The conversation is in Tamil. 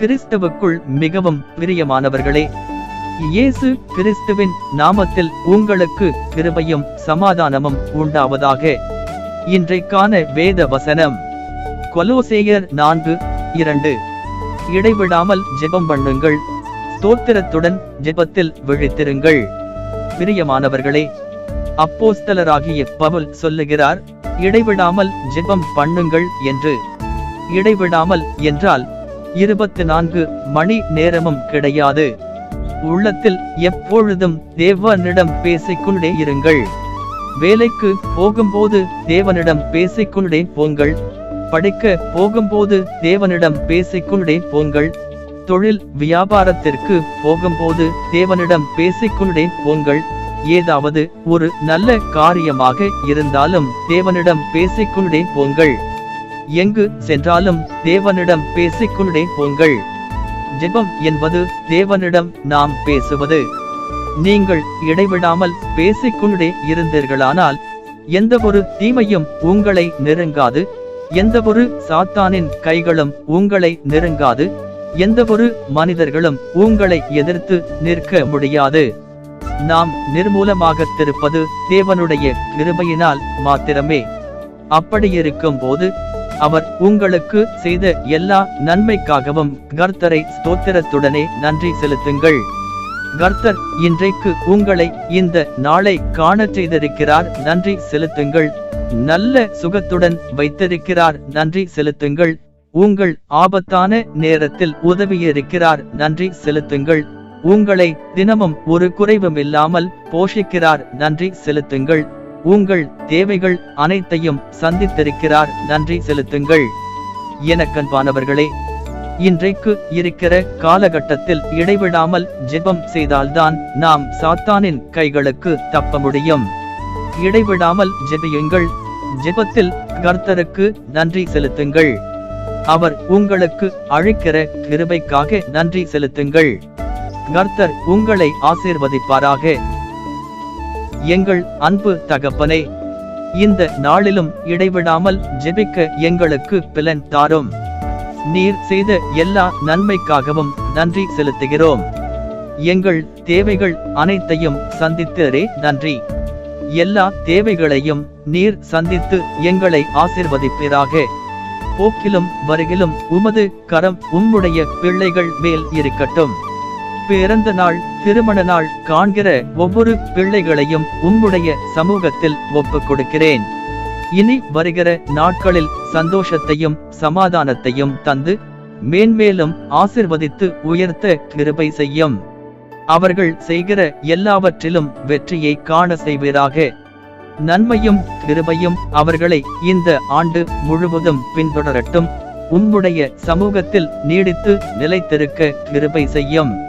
கிறிஸ்துவுக்குள் மிகவும் பிரியமானவர்களே இயேசு கிறிஸ்துவின் நாமத்தில் உங்களுக்கு கிருபையும் சமாதானமும் உண்டாவதாக. இன்றைக்கான வேத வசனம் கொலோசேயர் நான்கு இரண்டு. இடைவிடாமல் ஜெபம் பண்ணுங்கள் ஸ்தோத்திரத்துடன் ஜெபத்தில் விழித்திருங்கள். பிரியமானவர்களே அப்போஸ்தலராகிய பவுல் சொல்லுகிறார் இடைவிடாமல் ஜெபம் பண்ணுங்கள் என்று. இடைவிடாமல் என்றால் இருபத்தி நான்கு மணி நேரமும் கிடையாது. உள்ளத்தில் எப்பொழுதும் தேவனிடம் பேசிக்கொண்டே இருங்கள். வேலைக்கு போகும்போது தேவனிடம் பேசிக்கொண்டே போங்கள். படிக்க போகும்போது தேவனிடம் பேசிக்கொண்டே போங்கள். தொழில் வியாபாரத்திற்கு போகும்போது தேவனிடம் பேசிக்கொண்டே போங்கள். ஏதாவது ஒரு நல்ல காரியமாக இருந்தாலும் தேவனிடம் பேசிக்கொண்டே போங்கள். எங்கு சென்றாலும் தேவனிடம் பேசிக்கொண்டே போங்கள். ஜெபம் என்பது தேவனிடம் நாம் பேசுவது. நீங்கள் இடைவிடாமல் பேசிக்கொண்டே இருந்தீர்களானால் எந்த ஒரு தீமையும் உங்களை நெருங்காது. எந்த ஒரு சாத்தானின் கைகளும் உங்களை நெருங்காது. எந்த ஒரு மனிதர்களும் உங்களை எதிர்த்து நிற்க முடியாது. நாம் நிர்மூலமாகத்திருப்பது தேவனுடைய கிருபையினால் மாத்திரமே. அப்படியிருக்கும் போது அவர் உங்களுக்கு செய்த எல்லா நன்மைக்காகவும் கர்த்தரை ஸ்தோத்திரத்துடனே நன்றி செலுத்துங்கள். கர்த்தர் இன்றைக்கு உங்களை இந்த நாளை காணச் செய்திருக்கிறார் நன்றி செலுத்துங்கள். நல்ல சுகத்துடன் வைத்திருக்கிறார் நன்றி செலுத்துங்கள். உங்கள் ஆபத்தான நேரத்தில் உதவியிருக்கிறார் நன்றி செலுத்துங்கள். உங்களை தினமும் ஒரு குறைவும் இல்லாமல் போஷிக்கிறார் நன்றி செலுத்துங்கள். உங்கள் தேவைகள் அனைத்தையும் சந்தித்திருக்கிறார். நன்றி செலுத்துங்கள். எனக்கன்பானவர்களே இன்றைக்கு இருக்கிற காலகட்டத்தில் இடைவிடாமல் ஜெபம் செய்தால்தான் நாம் சாத்தானின் கைகளுக்கு தப்ப முடியும். இடைவிடாமல் ஜெபியுங்கள். ஜெபத்தில் கர்த்தருக்கு நன்றி செலுத்துங்கள். அவர் உங்களுக்கு அழைக்கிற கிருபைக்காக நன்றி செலுத்துங்கள். கர்த்தர் உங்களை ஆசீர்வதிப்பாராக. எங்கள் அன்பு தகப்பனே இந்த நாளிலும் இடைவிடாமல் ஜெபிக்க எங்களுக்கு பிலன் தாரும். நீர் செய்த எல்லா நன்மைக்காகவும் நன்றி செலுத்துகிறோம். எங்கள் தேவைகள் அனைத்தையும் சந்தித்தரே நன்றி. எல்லா தேவைகளையும் நீர் சந்தித்து எங்களை ஆசிர்வதிப்பீராக. போக்கிலும் வருகிலும் உமது கரம் உம்முடைய பிள்ளைகள் மேல் இருக்கட்டும். பிறந்த நாள் திருமண நாள் காண்கிற ஒவ்வொரு பிள்ளைகளையும் உம்முடைய சமூகத்தில் ஒப்புக் கொடுக்கிறேன் இனி வருகிற நாட்களில் சந்தோஷத்தையும் சமாதானத்தையும் தந்து மேன்மேலும் ஆசிர்வதித்து உயர்த்த கிருபை செய்யும். அவர்கள் செய்கிற எல்லாவற்றிலும் வெற்றியை காண செய்வீராக. நன்மையும் கிருபையும் அவர்களை இந்த ஆண்டு முழுவதும் பின்தொடரட்டும். உம்முடைய சமூகத்தில் நீடித்து நிலைத்திருக்க கிருபை செய்யும்.